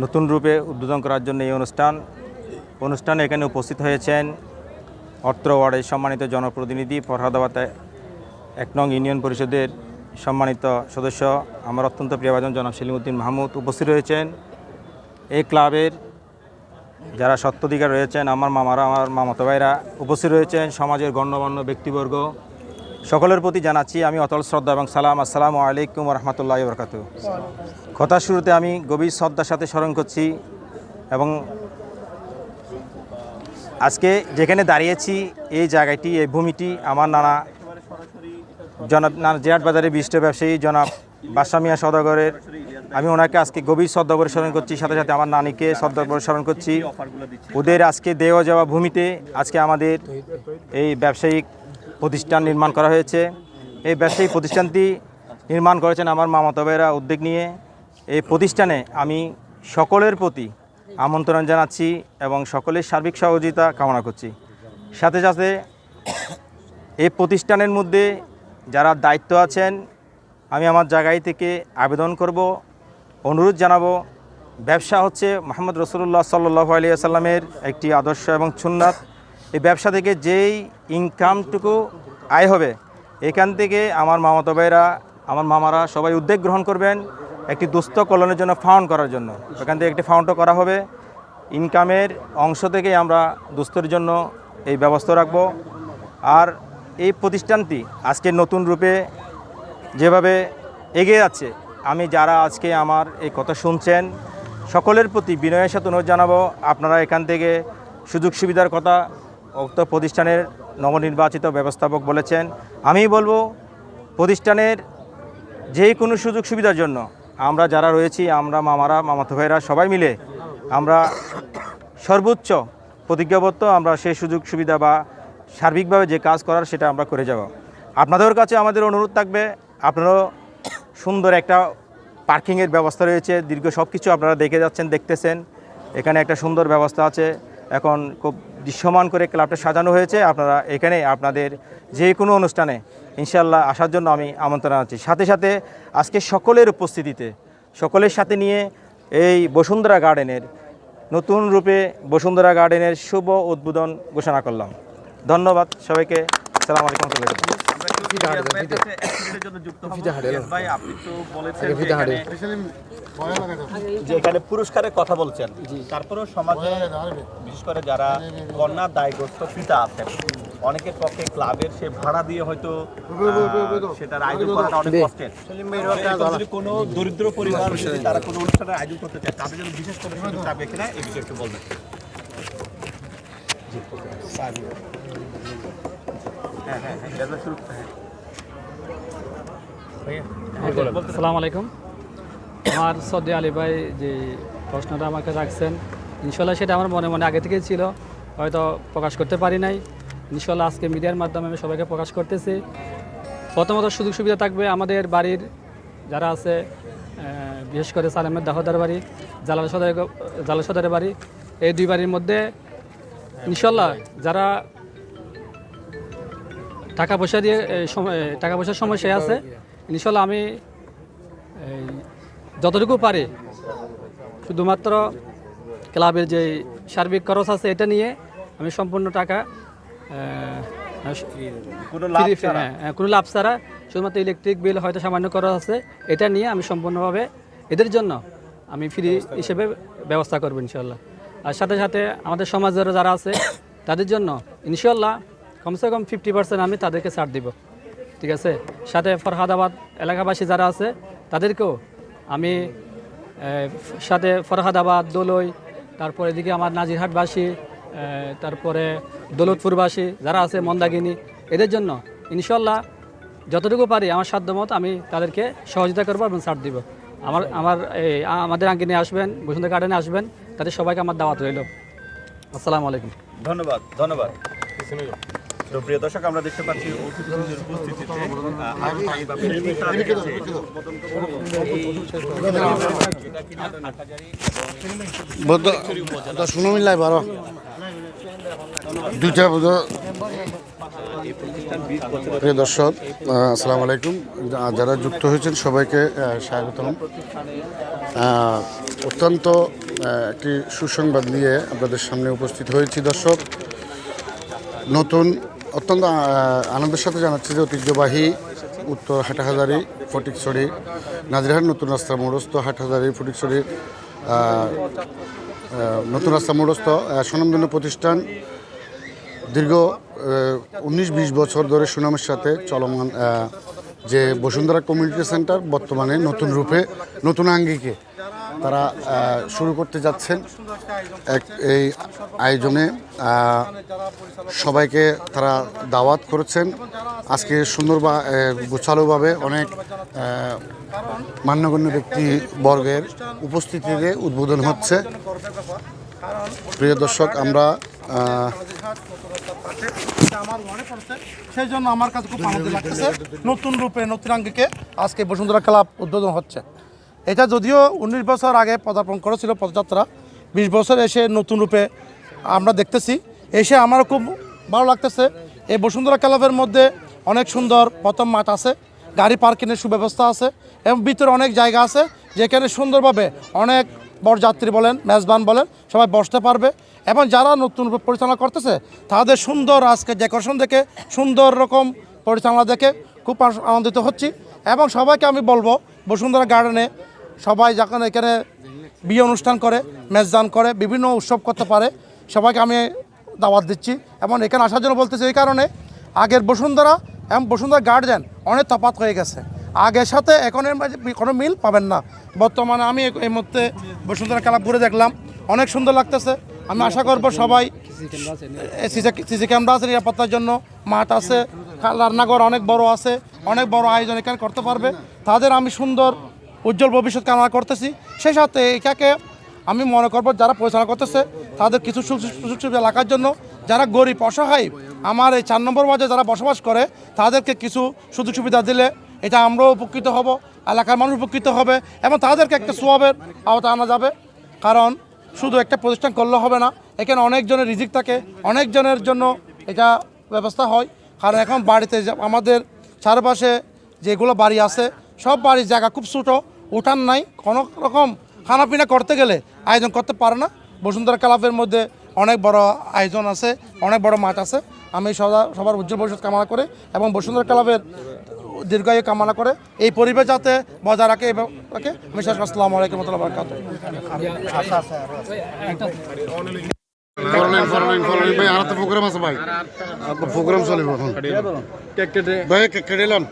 নতুন রূপে উদ্বোধন করার জন্য এই অনুষ্ঠান। অনুষ্ঠানে এখানে উপস্থিত হয়েছেন অত্র ওয়ার্ডের সম্মানিত জনপ্রতিনিধি ফরহাদাবাদ এক নং ইউনিয়ন পরিষদের সম্মানিত সদস্য, আমার অত্যন্ত প্রিয়ভাজন জনাব সেলিমউদ্দিন মাহমুদ উপস্থিত রয়েছেন। এই ক্লাবের যারা সত্ত্বাধিকার রয়েছেন, আমার মামারা, আমার মামাতো ভাইরা উপস্থিত রয়েছেন। সমাজের গণ্যমান্য ব্যক্তিবর্গ সকলের প্রতি জানাচ্ছি আমি অতল শ্রদ্ধা এবং সালাম। আসসালামু আলাইকুম রহমতুল্লাহ বরকাত কথার শুরুতে আমি গভীর শ্রদ্ধার সাথে স্মরণ করছি এবং আজকে যেখানে দাঁড়িয়েছি, এই জায়গাটি, এই ভূমিটি আমার নানা জনাব জিয়াট বাজারের বিশিষ্ট ব্যবসায়ী জনাব বাসামিয়া সদাগরের। আমি ওনাকে আজকে গভীর শ্রদ্ধা করে স্মরণ করছি, সাথে সাথে আমার নানিকে শ্রদ্ধা করে স্মরণ করছি। ওদের আজকে দেওয়া যাওয়া ভূমিতে আজকে আমাদের এই ব্যবসায়িক প্রতিষ্ঠান নির্মাণ করা হয়েছে। এই ব্যবসায়ী প্রতিষ্ঠানটি নির্মাণ করেছেন আমার মামাতো ভাইয়েরা উদ্যোগ নিয়ে। এই প্রতিষ্ঠানে আমি সকলের প্রতি আমন্ত্রণ জানাচ্ছি এবং সকলের সার্বিক সহযোগিতা কামনা করছি। সাথে সাথে এই প্রতিষ্ঠানের মধ্যে যারা দায়িত্ব আছেন, আমি আমার জায়গায় থেকে আবেদন করব, অনুরোধ জানাব। ব্যবসা হচ্ছে মোহাম্মদ রসুল্লাহ সাল্লাহ আলিয়া সাল্লামের একটি আদর্শ এবং সুন্নাত। এই ব্যবসা থেকে যেই ইনকামটুকু আয় হবে, এখান থেকে আমার মামাতো ভাইরা, আমার মামারা সবাই উদ্যোগ গ্রহণ করবেন একটি দুস্থ কল্যাণের জন্য ফাউন্ড করার জন্য। এখান থেকে একটি ফাউন্ডও করা হবে। ইনকামের অংশ থেকে আমরা দুস্থর জন্য এই ব্যবস্থা রাখব। আর এই প্রতিষ্ঠানটি আজকে নতুন রূপে যেভাবে এগিয়ে যাচ্ছে, আমি যারা আজকে আমার এই কথা শুনছেন, সকলের প্রতি বিনয়ের সাথে অনুরোধ জানাব। আপনারা এখান থেকে সুযোগ সুবিধার কথা উক্ত প্রতিষ্ঠানের নবনির্বাচিত ব্যবস্থাপক বলেছেন আমি বলব প্রতিষ্ঠানের যে কোনো সুযোগ সুবিধার জন্য আমরা যারা রয়েছি, আমরা মামারা, মামাতো ভাইরা সবাই মিলে আমরা সর্বোচ্চ প্রতিজ্ঞাবদ্ধ আমরা সেই সুযোগ সুবিধা বা সার্বিকভাবে যে কাজ করার সেটা আমরা করে যাব। আপনাদের কাছে আমাদের অনুরোধ থাকবে, আপনারাও সুন্দর একটা পার্কিংয়ের ব্যবস্থা রয়েছে, দীর্ঘ সব কিছু আপনারা দেখে যাচ্ছেন, দেখতেছেন, এখানে একটা সুন্দর ব্যবস্থা আছে, এখন খুব দৃশ্যমান করে ক্লাবটা সাজানো হয়েছে। আপনারা এখানে আপনাদের যে কোনো অনুষ্ঠানে ইনশাল্লাহ আসার জন্য আমি আমন্ত্রণ আছি সাথে সাথে আজকে সকলের উপস্থিতিতে, সকলের সাথে নিয়ে এই বসুন্ধরা গার্ডেনের নতুন রূপে বসুন্ধরা গার্ডেনের শুভ উদ্বোধন ঘোষণা করলাম। ধন্যবাদ সবাইকে। সালাম আলাইকুম। রহমতুল্লাহ। ভাই আপনি তো বলেছেন যে এখানে- যে এখানে পুরস্কারের কথা বলছেন। তারপরেও সমাজে, বিশেষ করে যারা কন্যা দায়গ্রস্ত পিতা আছেন, অনেকের পক্ষে ক্লাবের সে ভাড়া দিয়ে হয়তো সেটার আয়োজন করাটা অনেক কষ্টের। যদি কোনো দরিদ্র পরিবার যদি তারা কোনো অনুষ্ঠানের আয়োজন করতে চায়, তাদের জন্য বিশেষ করে থাকবে কিনা এই বিষয়ে একটু বলবেন। হ্যাঁ হ্যাঁ হ্যাঁ আসসালামু আলাইকুম। আমার সদ্দি আলী ভাই যে প্রশ্নটা আমাকে রাখছেন, ইনশাল্লাহ সেটা আমার মনে মনে আগে থেকেই ছিল, হয়তো প্রকাশ করতে পারি নাই। ইনশাল্লাহ আজকে মিডিয়ার মাধ্যমে আমি সবাইকে প্রকাশ করতেছি। প্রথমত সুযোগ সুবিধা থাকবে আমাদের বাড়ির যারা আছে বিশেষ করে সালেমের দাহদার বাড়ি, জালাল সদার জালাল সদারের বাড়ি, এই দুই বাড়ির মধ্যে ইনশাল্লাহ যারা টাকা পয়সা দিয়ে টাকা পয়সার সমস্যা আছে। ইনশাল্লাহ আমি এই যতটুকু পারি শুধুমাত্র ক্লাবের যে সার্বিক খরচ আছে এটা নিয়ে আমি সম্পূর্ণ টাকা হ্যাঁ, হ্যাঁ, কোনো লাভ ছাড়া শুধুমাত্র ইলেকট্রিক বিল হয়তো সামান্য খরচ আছে এটা নিয়ে আমি সম্পূর্ণভাবে এদের জন্য আমি ফ্রি হিসেবে ব্যবস্থা করব ইনশাল্লাহ আর সাথে সাথে আমাদের সমাজের যারা আছে তাদের জন্য ইনশাল্লাহ কমসে কম ফিফটি পার্সেন্ট আমি তাদেরকে ছাড় দিব। ঠিক আছে? সাথে ফরহাদাবাদ এলাকাবাসী যারা আছে, তাদেরকেও আমি সাথে ফরহাদাবাদ, দোলই, তারপরে এদিকে আমার নাজিরহাটবাসী তারপরে দৌলতপুরবাসী যারা আছে মন্দাগিনী এদের জন্য ইনশাল্লাহ যতটুকু পারি আমার সাধ্যমত আমি তাদেরকে সহযোগিতা করব এবং ছাড় দিব। আমার আমার এই আমাদের আঙ্গিনে আসবেন বসুন্ধরা গার্ডেনে আসবেন, তাদের সবাইকে আমার দাওয়াত রইল। আসসালামু আলাইকুম। ধন্যবাদ ধন্যবাদ। তো প্রিয় দর্শক আমরা দেখতে পাচ্ছি অতিথিদের উপস্থিতিতে আহ, আলোচনা বা বক্তৃতা রেখেছে। দশ পনেরো মিনিট লাগবে আরও দুইটা বুঝো প্রিয় দর্শক আসসালামু আলাইকুম। যারা যুক্ত হয়েছেন সবাইকে স্বাগতম। অত্যন্ত একটি সুসংবাদ নিয়ে আপনাদের সামনে উপস্থিত হয়েছি দর্শক। নতুন অত্যন্ত আনন্দের সাথে জানাচ্ছি যে ঐতিহ্যবাহী উত্তর হাটাহাজারি, ফটিকছড়ি, নাজিরহাট নতুন রাস্তা মোড়স্থ হাটহাজারি, ফটিকছড়ি নতুন রাস্তা মোড়স্থ স্বনামধন্য প্রতিষ্ঠান, দীর্ঘ উনিশ বিশ বছর ধরে সুনামের সাথে চলমান যে বসুন্ধরা কমিউনিটি সেন্টার বর্তমানে নতুন রূপে, নতুন আঙ্গিকে তারা শুরু করতে যাচ্ছেন এক, এই আয়োজনে। সবাইকে তারা দাওয়াত করেছেন। আজকে সুন্দর বা গোছালোভাবে অনেক মান্যগণ্য ব্যক্তি বর্গের উপস্থিতিতে উদ্বোধন হচ্ছে। প্রিয় দর্শক, আমরা আমার সেই জন্য আমার কাছে খুব আনন্দ লাগতেছে। নতুন রূপে নতুন আঙ্গিকে আজকে বসুন্ধরা ক্লাব উদ্বোধন হচ্ছে। এটা যদিও উনিশ বছর আগে পদার্পণ করেছিল পদযাত্রা, বিশ বছর এসে নতুন রূপে আমরা দেখতেছি। এসে আমারও খুব ভালো লাগতেছে। এই বসুন্ধরা ক্লাবের মধ্যে অনেক সুন্দর প্রথম মাঠ আছে, গাড়ি পার্কিংয়ের সুব্যবস্থা আছে এবং ভিতরে অনেক জায়গা আছে যেখানে সুন্দরভাবে অনেক বরযাত্রী বলেন, মেজবান বলেন, সবাই বসতে পারবে এবং যারা নতুন রূপে পরিচালনা করতেছে, তাদের সুন্দর আজকে ডেকোরেশন দেখে, সুন্দর রকম পরিচালনা দেখে খুব আনন্দিত হচ্ছি এবং সবাইকে আমি বলব, বসুন্ধরা গার্ডেনে সবাই যখন এখানে বিয়ে অনুষ্ঠান করে মেজদান করে, বিভিন্ন উৎসব করতে পারে, সবাইকে আমি দাওয়াত দিচ্ছি। এবং এখানে আসার জন্য বলতেছি এই কারণে, আগের বসুন্ধরা এবং বসুন্ধরা গার্ডেন অনেক তফাৎ হয়ে গেছে। আগের সাথে এখনের মাঝে কোনো মিল পাবেন না। বর্তমানে আমি এই মুহূর্তে বসুন্ধরা ক্লাব ঘুরে দেখলাম, অনেক সুন্দর লাগতেছে। আমি আশা করব সবাই সিসি ক্যামেরা আছে, নিরাপত্তার জন্য মাঠ আছে রান্নাঘর অনেক বড় আছে, অনেক বড় আয়োজন এখানে করতে পারবে। তাদের আমি সুন্দর উজ্জ্বল ভবিষ্যৎ কামনা করতেছি। সেই সাথে এটাকে আমি মনে করব যারা পরিচালনা করতেছে, তাদের কিছু সুযোগ সুবিধা রাখার জন্য, যারা গরিব, অসহায়, আমার এই চার নম্বর ওয়ার্ডে যারা বসবাস করে, তাদেরকে কিছু সুযোগ সুবিধা দিলে এটা আমরাও উপকৃত হব, এলাকার মানুষ উপকৃত হবে এবং তাদেরকে একটা সোয়াবের আওতা আনা যাবে। কারণ শুধু একটা প্রতিষ্ঠান করলে হবে না, এখানে অনেকজনের রিজিক থাকে, অনেকজনের জন্য এটা ব্যবস্থা হয়। কারণ এখন বাড়িতে আমাদের চারপাশে যেগুলো বাড়ি আছে, সব বাড়ির জায়গা খুব ছোটো উঠান নাই কোনো রকম খানাপিনা করতে গেলে আয়োজন করতে পারে না। বসুন্ধরা ক্লাবের মধ্যে অনেক বড় আয়োজন আছে অনেক বড় মাঠ আছে। আমি সদা সবার উজ্জ্বল ভবিষ্যৎ কামনা করে এবং বসুন্ধরা ক্লাবের দীর্ঘায়ু কামনা করে এই পরিবেশ যাতে বজায় রাখে এবং রাখে। আমি শেষ। আসসালামু আলাইকুম বরকাত ফরলাইন ফরলাইন ফরলাইন ভাই আর তো প্রোগ্রাম আছে ভাই। আপনার প্রোগ্রাম চলিব এখন। ভাই কেক কেটে এলাম।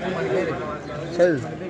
বুড়িল বুড়িল কেক কাটাইলাম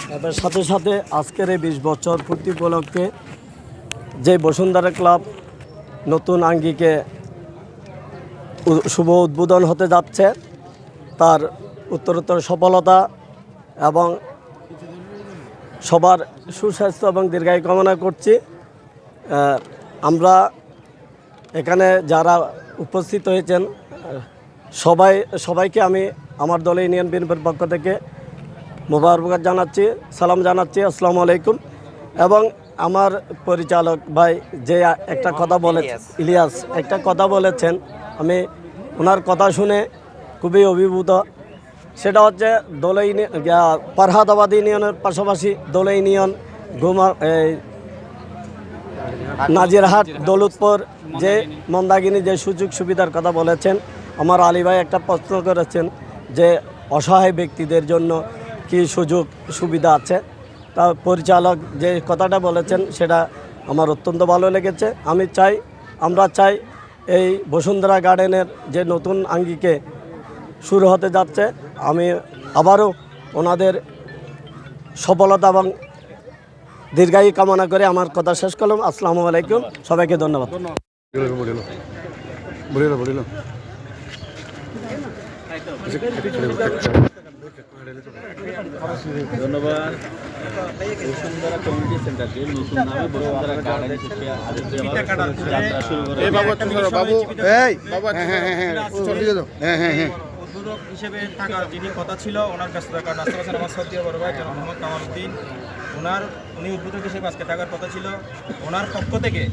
এবার সাথে সাথে আজকের এই বিশ বছর পূর্তি উপলক্ষে যে বসুন্ধরা ক্লাব নতুন আঙ্গিকে শুভ উদ্বোধন হতে যাচ্ছে, তার উত্তরোত্তর সফলতা এবং সবার সুস্বাস্থ্য এবং দীর্ঘায়ু কামনা করছি। আমরা এখানে যারা উপস্থিত হয়েছেন সবাই সবাইকে আমি আমার দলে ইউনিয়ন বিএনপির পক্ষ থেকে মোবারকবাদ জানাচ্ছি সালাম জানাচ্ছি আসসালামু আলাইকুম। এবং আমার পরিচালক ভাই যে একটা কথা বলে ইলিয়াস। একটা কথা বলেছেন। আমি ওনার কথা শুনে খুবই অভিভূত। সেটা হচ্ছে দোলে ইউনিয়ন পারহাদাবাদ ইউনিয়নের পাশাপাশি দোলে ইউনিয়ন ঘুমা এই নাজিরহাট দৌলতপুর যে মন্দাগিনী যে সুযোগ সুবিধার কথা বলেছেন আমার আলী ভাই একটা প্রশ্ন করেছেন যে অসহায় ব্যক্তিদের জন্য কি সুযোগ, সুবিধা আছে? তা পরিচালক যে কথাটা বলেছেন, সেটা আমার অত্যন্ত ভালো লেগেছে। আমি চাই, আমরা চাই এই বসুন্ধরা গার্ডেনের যে নতুন আঙ্গিকে শুরু হতে যাচ্ছে, আমি আবারও ওনাদের সফলতা এবং দীর্ঘায়ু কামনা করে আমার কথা শেষ করলাম। আসসালামু আলাইকুম, সবাইকে ধন্যবাদ। বুড়িল ধন্যবাদ। বসুন্ধরা কমিউনিটি সেন্টার নতুন নামে বসুন্ধরা গার্ডেন থেকে যাত্রা শুরু করে। বাবু এই হ্যাঁ হ্যাঁ হ্যাঁ হ্যাঁ হ্যাঁ হ্যাঁ হ্যাঁ উদ্বোধক হিসেবে থাকার যিনি কথা ছিল ওনার ব্যস্ততার কারণে আসতে পারছেন আমার সত্যি বড় ভাই জনাব মোহাম্মদ কামালউদ্দিন ওনার উনি উদ্বোধক হিসেবে আজকে থাকার কথা ছিল। ওনার পক্ষ থেকে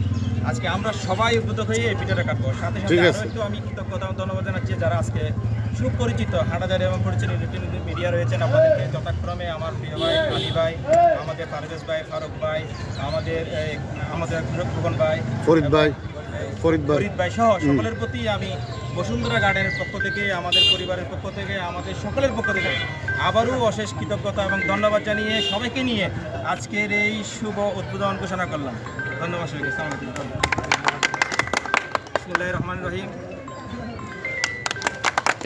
আজকে আমরা সবাই উদ্বোধক হয়ে এই পিঠাটা কাটবো সাথে সাথে একটু আমি কৃতজ্ঞতা ধন্যবাদ জানাচ্ছি যারা আজকে সুপরিচিত হাটাজারি এবং পরিচিত ইলেকট্রনিক মিডিয়া রয়েছেন আপনাদেরকে। যথাক্রমে আমার প্রিয় ভাই আলী ভাই আমাদের ফারুজ ভাই ফারুক ভাই আমাদের আমাদের খোকন ভাই ফরিদ ভাই ফরিদ ভাই। ফরিদ ভাই সহ সকলের প্রতি আমি বসুন্ধরা গার্ডেনের পক্ষ থেকে আমাদের পরিবারের পক্ষ থেকে আমাদের সকলের পক্ষ থেকে আবারও অশেষ কৃতজ্ঞতা এবং ধন্যবাদ জানিয়ে সবাইকে নিয়ে আজকের এই শুভ উদ্বোধন ঘোষণা করলাম। ধন্যবাদ সবাইকে। বিসমিল্লাহির রহমানির রহিম।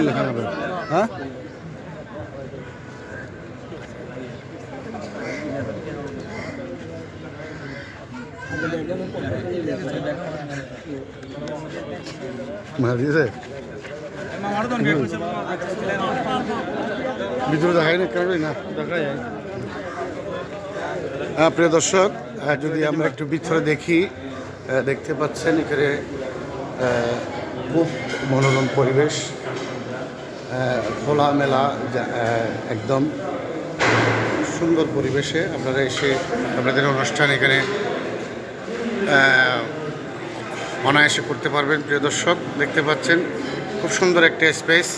লেখা হবে হ্যাঁ মার দিয়েছে মামারও তো অনেক হয়েছে, মামা। ভিতরে দেখাই না কেন না? দেখা হ্যাঁ প্রিয় দর্শক যদি আমরা একটু ভিতরে দেখি দেখতে পাচ্ছেন এখানে খুব মনোরম পরিবেশ খোলামেলা একদম সুন্দর পরিবেশে আপনারা এসে আপনাদের অনুষ্ঠান এখানে অনায়াসে করতে পারবেন প্রিয় দর্শক দেখতে পাচ্ছেন খুব সুন্দর একটা স্পেস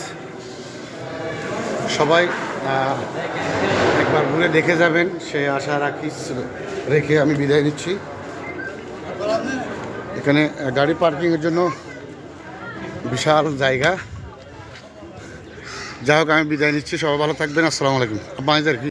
সবাই একবার ঘুরে দেখে যাবেন, সে আশা রাখি রেখে আমি বিদায় নিচ্ছি। এখানে গাড়ি পার্কিংয়ের জন্য বিশাল জায়গা। যাই হোক, আমি বিদায় নিচ্ছি। সবাই ভালো থাকবেন। আসসালামু আলাইকুম। আপনাদের